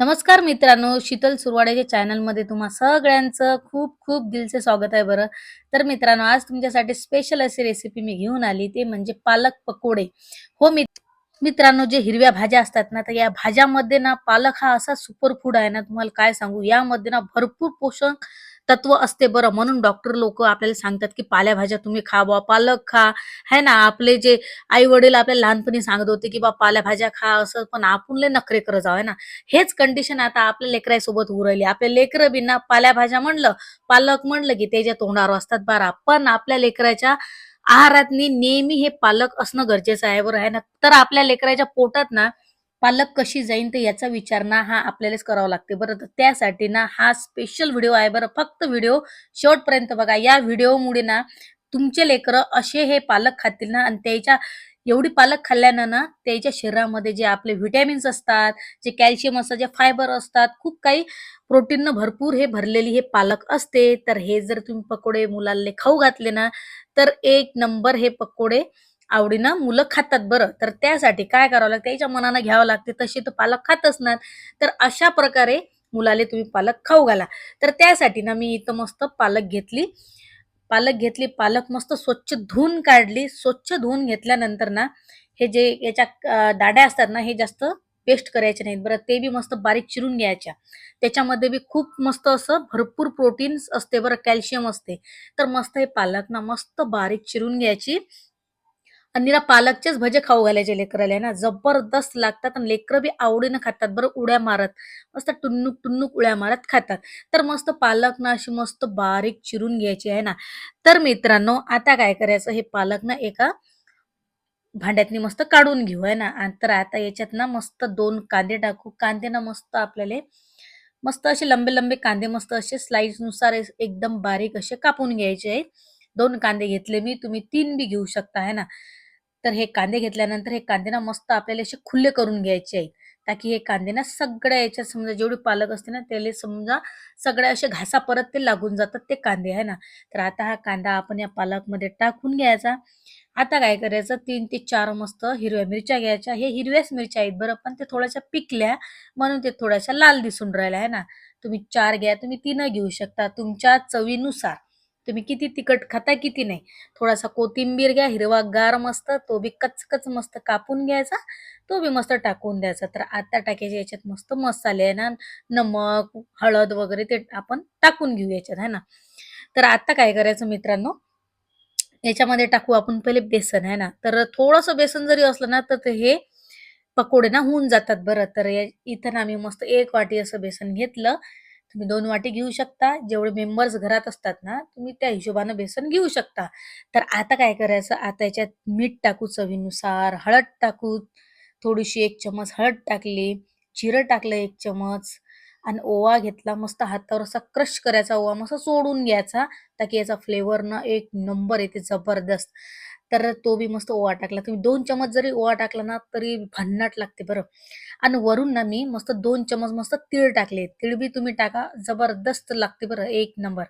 नमस्कार मित्रांनो शीतल सुरवाड्याच्या चॅनलमध्ये तुम्हा सगळ्यांचं खूप खूप दिलचे स्वागत आहे बरं. तर मित्रांनो आज तुमच्यासाठी स्पेशल अशी रेसिपी मी घेऊन आली ते म्हणजे पालक पकोडे. हो मित मित्रांनो जे हिरव्या भाज्या असतात ना तर या भाज्यामध्ये ना पालक हा असा सुपर फूड आहे ना तुम्हाला काय सांगू? यामध्ये ना भरपूर पोषण तत्व असते बरं. म्हणून डॉक्टर लोक आपल्याला सांगतात की पाल्याभाज्या तुम्ही खा बुवा पालक खा. है ना? आपले जे आई वडील आपल्याला लहानपणी सांगत होते की बा पाल्याभाज्या खा असं पण आपण लय नखरे करत जाऊ है ना? हेच कंडिशन आता आपल्या लेकरासोबत होऊ राहिली. आपले लेकरं बिना पाल्याभाज्या म्हणलं पालक म्हणलं की त्याच्या तोंडावर असतात बारा. पण आपल्या लेकराच्या आहारात नेहमी हे पालक असणं गरजेचं आहे बरं. आहे ना? तर आपल्या लेकराच्या पोटात ना पालक कशी जाईन तर याचा विचार ना हा आपल्यालाच करावा लागते. बरं तर त्यासाठी ना हा स्पेशल व्हिडिओ आहे बरं. फक्त व्हिडिओ शेवटपर्यंत बघा. या व्हिडिओमुळे ना तुमचे लेकरं असे हे पालक खातील ना आणि त्याच्या एवढी पालक खाल्ल्यानं ना त्याच्या शरीरामध्ये जे आपले व्हिटॅमिन्स असतात जे कॅल्शियम असतात जे फायबर असतात खूप काही प्रोटीन भरपूर हे भरलेली हे पालक असते. तर हे जर तुम्ही पकोडे मुलांना खाऊ घातले ना तर एक नंबर हे पकोडे आवडीनं मुलं खातात बरं. तर त्यासाठी काय करावं लागतं? त्याच्या मनानं घ्यावं लागते. तशी तर पालक खात असणार. तर अशा प्रकारे मुलाले तुम्ही पालक खाऊ घाला. तर त्यासाठी ना मी इथं मस्त पालक घेतली. पालक घेतली. पालक मस्त स्वच्छ धुवून काढली. स्वच्छ धुवून घेतल्यानंतर ना हे जे याच्या दाड्या असतात ना हे जास्त पेस्ट करायचे नाहीत. बरं ते बी मस्त बारीक चिरून घ्यायच्या. त्याच्यामध्ये बी खूप मस्त असं भरपूर प्रोटीन्स असते बरं कॅल्शियम असते. तर मस्त हे पालक ना मस्त बारीक चिरून घ्यायची. आणि निरा पालकचेच भजे खाऊ घालायचे लेकराला आहे ना? जबरदस्त लागतात आणि लेकरं बी आवडीनं खातात. बरं उड्या मारत. मस्त टुन्नुक टुन्नुक उड्या मारत खातात. तर मस्त पालक ना अशी मस्त बारीक चिरून घ्यायची आहे ना? तर मित्रांनो आता काय करायचं? हे पालक ना एका भांड्यातनी मस्त काढून घेऊ आहे ना? तर आता याच्यात ना मस्त दोन कांदे टाकू. कांदे ना मस्त आपल्याला मस्त असे लंबे लंबे कांदे मस्त असे स्लाइसनुसार एकदम बारीक असे कापून घ्यायचे. आहे दोन कांदे घेतले मी. तुम्ही तीन बी घेऊ शकता है ना? तर हे कांदे घेतल्यानंतर हे कांदे ना मस्त आपल्याला असे खुल्ले करून घ्यायचे आहेत. ताकी हे कांदे ना सगळ्या याच्यात समजा जेवढी पालक असते ना त्याला समजा सगळ्या असे घासा परत ते लागून जातात ते कांदे आहे ना? तर आता हा कांदा आपण या पालकमध्ये टाकून घ्यायचा. आता काय करायचं? तीन ते चार मस्त हिरव्या मिरच्या घ्यायच्या. हे हिरव्याच मिरच्या आहेत बरं पण ते थोड्याशा पिकल्या म्हणून ते थोड्याशा लाल दिसून राहिल्या आहे ना? तुम्ही चार घ्या तुम्ही तीन घेऊ शकता. तुमच्या चवीनुसार. तुम्ही किती तिखट खाता किती नाही. थोडासा कोथिंबीर घ्या हिरवा गार मस्त तो बी कचकच मस्त कापून घ्यायचा तो बी मस्त टाकून द्यायचा. तर आता टाकायचे याच्यात मस्त मसाले आहे ना नमक हळद वगैरे ते आपण टाकून घेऊ याच्यात है ना. तर आता काय करायचं मित्रांनो? याच्यामध्ये टाकू आपण पहिले बेसन आहे ना. तर थोडंसं बेसन जरी असलं ना तर हे पकोडे ना होऊन जातात बरं. तर इथं ना आम्ही मस्त एक वाटी असं बेसन घेतलं. तुम्ही दोन वाटी घेऊ शकता. जेवढे मेंबर्स घरात असतात ना तुम्ही त्या हिशोबानं बेसन घेऊ शकता. तर आता काय करायचं? आता याच्यात मीठ टाकू चवीनुसार हळद टाकू थोडीशी एक चमच हळद टाकली जिरं टाकलं एक चमच आणि ओवा घेतला मस्त हातावर असा क्रश करायचा ओवा मस्त सोडून घ्यायचा ताकी याचा फ्लेवर ना एक नंबर येते जबरदस्त. तर तो बी मस्त ओवा टाकला. तुम्ही दोन चमच जरी ओवा टाकला ना तरी भन्नाट लागते बरं. आणि वरून ना मी मस्त दोन चमच मस्त तीळ टाकले. तीळ बी तुम्ही टाका जबरदस्त लागते बरं एक नंबर.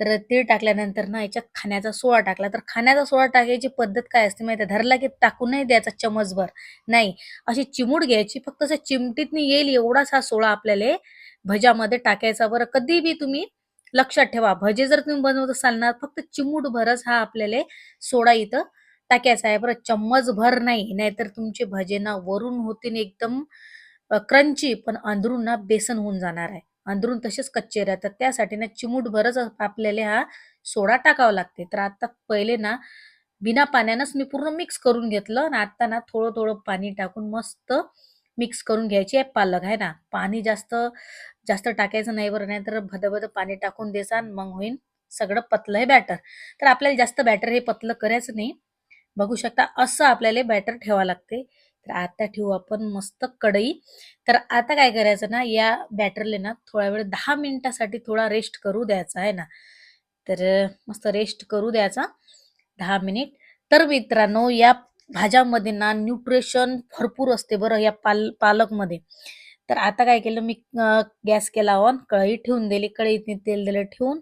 तर तीळ टाकल्यानंतर ना याच्यात खाण्याचा सोडा टाकला. तर खाण्याचा सोडा टाकायची पद्धत काय असते माहिती आहे धरला की टाकून नाही द्यायचा चमचभर नाही. अशी चिमूट घ्यायची फक्त असं चिमटीतनी येईल एवढाच हा सोळा आपल्याला भज्यामध्ये टाकायचा बरं. कधी बी तुम्ही लक्षात ठेवा. भजे जर तुम्ही बनवत असाल ना फक्त चिमूट भरच हा आपल्याला सोडा इथं टाकायचा आहे. बरं चम्मच भर नाही नाहीतर तुमचे भजे ना वरून होतील एकदम क्रंची पण अंदरून ना बेसन होऊन जाणार आहे. अंदरून तसेच कच्चे राहतात. त्यासाठी ना चिमूट भरच आपल्याला हा सोडा टाकावा लागते. तर आता पहिले ना बिना पाण्यानंच मी पूर्ण मिक्स करून घेतलं आणि आता ना थोडं थोडं पाणी टाकून मस्त मिक्स करून घ्यायची आहे पालक आहे ना? पाणी जास्त जास्त टाकायचं नाही बरं नाही तर भदभद पाणी टाकून देसान मग होईन सगळं पतलं हे बॅटर तर आपल्याला जास्त बॅटर हे पतलं करायचं नाही. बघू शकता असं आपल्याला बॅटर ठेवावं लागते. तर आता ठेवू आपण मस्त कढई. तर आता काय करायचं ना या बॅटरले ना थोडा वेळ दहा मिनिटासाठी थोडा रेस्ट करू द्यायचा आहे ना? तर मस्त रेस्ट करू द्यायचा दहा मिनिट. तर मित्रांनो या भाज्यामध्ये ना न्यूट्रिशन भरपूर असते बरं या पाल पालकमध्ये. तर आता काय केलं मी गॅस केला ऑन कढई ठेवून दिली. कढईत तेल दिलं ठेवून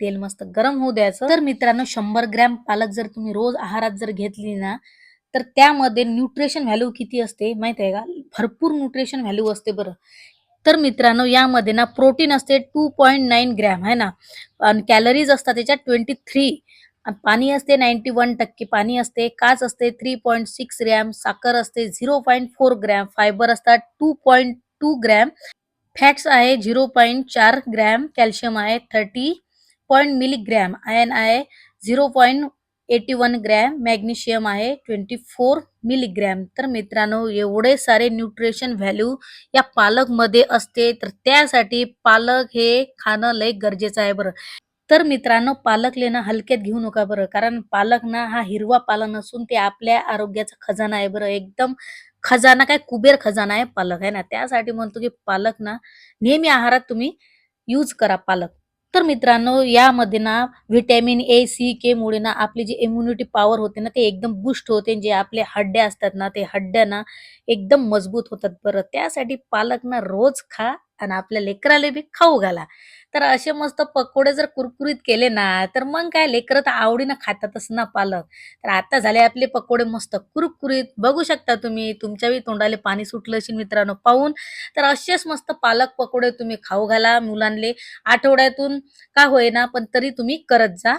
तेल मस्त गरम होऊ द्यायचं. तर मित्रांनो शंभर ग्रॅम पालक जर तुम्ही रोज आहारात जर घेतली ना तर त्यामध्ये न्यूट्रिशन व्हॅल्यू किती असते माहिती आहे का? भरपूर न्यूट्रिशन व्हॅल्यू असते बरं. तर मित्रांनो यामध्ये ना प्रोटीन असते टू पॉईंट नाईन ग्रॅम आहे ना? कॅलरीज असतात त्याच्यात ट्वेंटी थ्री पाणी असते नाईन्टी वन टक्के पाणी असते काच असते थ्री पॉईंट सिक्स ग्रॅम साखर असते zero point four gram fiber असतात two point two gram fats आहे झिरो पॉईंट चार ग्रॅम कॅल्शियम आहे थर्टी पॉईंट मिलीग्रॅम आयन आहे zero point eighty one gram magnesium आहे ट्वेंटी फोर मिलीग्रॅम तर मित्रांनो एवढे सारे न्यूट्रिशन व्हॅल्यू या पालकमध्ये असते तर त्यासाठी पालक हे खाणं लय गरजेचं आहे बरं. तर मित्रांनो पालक लेणं हलक्यात घेऊ नका बरं. कारण पालक ना हा हिरवा पालक नसून ते आपल्या आरोग्याचा खजाना आहे बरं. एकदम खजाना काय कुबेर खजाना आहे पालक आहे ना? त्यासाठी म्हणतो की पालक ना नेहमी आहारात तुम्ही यूज करा पालक. तर मित्रांनो यामध्ये ना व्हिटॅमिन ए सी के मुळे ना आपली जी इम्युनिटी पॉवर होते ना ते एकदम बुस्ट होते. जे आपले हड्डे असतात ना ते हड्ड्या ना एकदम मजबूत होतात बरं. त्यासाठी पालक ना रोज खा आणि आपल्या लेकराला बी खाऊ घाला. तर असे मस्त पकोडे जर कुरकुरीत केले ना तर मग काय लेकरं तर आवडीनं खातातच ना पालक. तर आता झाले आपले पकोडे मस्त कुरकुरीत. बघू शकता तुम्ही तुमच्याही तोंडाले पाणी सुटलं असेल मित्रांनो पाहून. तर असेच मस्त पालक पकोडे तुम्ही खाऊ घाला मुलांले. आठवड्यातून का होईना पण तरी तुम्ही करत जा.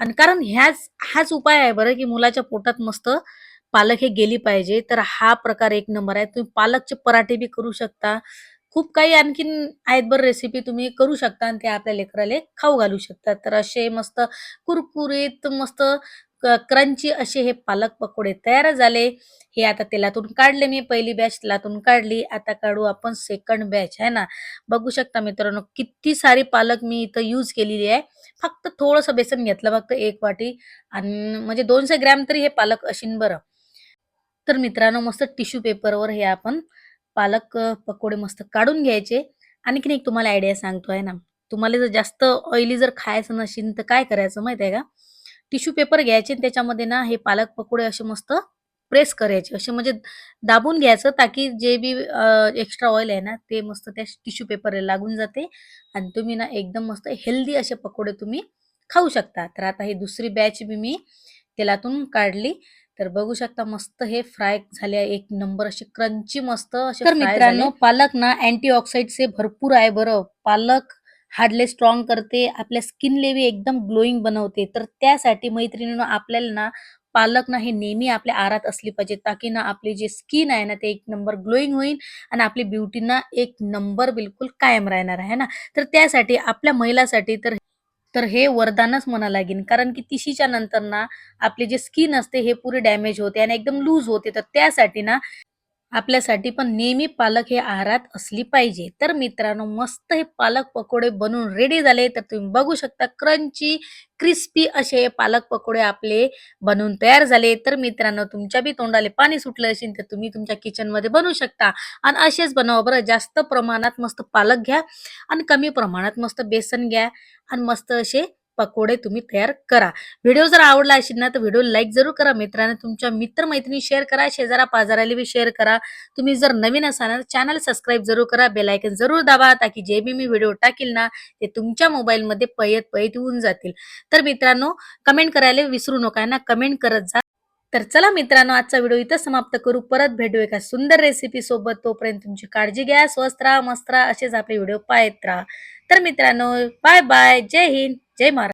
आणि कारण ह्याच हाच उपाय आहे बरं की मुलाच्या पोटात मस्त पालक हे गेली पाहिजे. तर हा प्रकार एक नंबर आहे. तुम्ही पालकचे पराठे बी करू शकता. खूप काही आणखीन आहेत बरं रेसिपी तुम्ही करू शकता आणि ते आपल्या लेकराले खाऊ घालू शकता. तर असे मस्त कुरकुरीत मस्त क्रंची असे हे पालक पकोडे तयार झाले. हे आता तेलातून काढले मी पहिली बॅच तेलातून काढली. आता काढू आपण सेकंड बॅच आहे ना? बघू शकता मित्रांनो किती सारी पालक मी इथं यूज केलेली आहे. फक्त थोडंसं बेसन घेतलं फक्त एक वाटी आणि म्हणजे दोनशे ग्रॅम तरी हे पालक असेल बरं. तर मित्रांनो मस्त टिश्यू पेपरवर हे आपण पालक पकोडे मस्त काढून घ्यायचे. आणखीन एक तुम्हाला आयडिया सांगतो आहे ना. तुम्हाला जर जास्त ऑइली जर खायचं नसेल तर काय करायचं माहिती आहे का? टिश्यू पेपर घ्यायचे आणि त्याच्यामध्ये ना हे पालक पकोडे असे मस्त प्रेस करायचे. असे म्हणजे दाबून घ्यायचं ताकी जे बी एक्स्ट्रा ऑइल आहे ना ते मस्त त्या टिश्यू पेपरला लागून जाते. आणि तुम्ही ना एकदम मस्त हेल्दी असे पकोडे तुम्ही खाऊ शकता. तर आता ही दुसरी बॅच बी मी तेलातून काढली. तर बघू शकता मस्त हे फ्राय झाले. एक नंबर असे क्रंची मस्त असे तर मित्रांनो पालक ना अँटीऑक्सिडंटचे भरपूर आहे बरं. पालक हाडले स्ट्रॉंग करते आपल्या स्किनले बी एकदम ग्लोईंग बनवते. तर त्यासाठी मैत्रिणीनं आपल्याला ना पालक ना हे नेहमी आपल्या आहारात असली पाहिजे ताकी ना आपली जी स्किन आहे ना ते एक नंबर ग्लोईंग होईल आणि आपली ब्युटी ना एक नंबर बिलकुल कायम राहणार आहे ना? तर त्यासाठी आपल्या महिलासाठी तर तर हे वरदानच म्हणा लागेल कारण की तिशीच्या नंतर ना आपले जे स्किन असते हे पुरे डॅमेज होते आणि एकदम लूज होते. तर त्यासाठी ना आपल्यासाठी पण नेहमी पालक हे आहारात असली पाहिजे. तर मित्रांनो मस्त हे पालक पकोडे बनवून रेडी झाले. तर तुम्ही बघू शकता क्रंची क्रिस्पी असे पालक पकोडे आपले बनवून तयार झाले. तर मित्रांनो तुमच्या बी तोंडाले पाणी सुटलं असेल तर तुम्ही तुमच्या किचनमध्ये बनवू शकता. आणि असेच बनवा बरं. जास्त प्रमाणात मस्त पालक घ्या आणि कमी प्रमाणात मस्त बेसन घ्या आणि मस्त असे पकोडे तुम्ही तयार करा. व्हिडिओ जर आवडला असेल ना तर व्हिडिओ लाईक जरूर करा. मित्रांनो तुमच्या मित्र मैत्रिणी शेअर करा शेजारा पाजाराला बी शेअर करा. तुम्ही जर नवीन असाल ना चॅनल सबस्क्राईब जरूर करा. बेलायकन जरूर दाबा ताकी जे बी मी व्हिडिओ टाकील ना ते तुमच्या मोबाईलमध्ये पयत पयत होऊन जातील. तर मित्रांनो कमेंट करायला विसरू नका. ना कमेंट करत जा. तर चला मित्रांनो आजचा व्हिडिओ इथं समाप्त करू. परत भेटू एका सुंदर रेसिपी सोबत. तोपर्यंत तुमची काळजी घ्या स्वस्त राहा मस्त राहा असेच आपले व्हिडिओ पाहत राहा. तर मित्रांनो बाय बाय जय हिंद. जय महाराज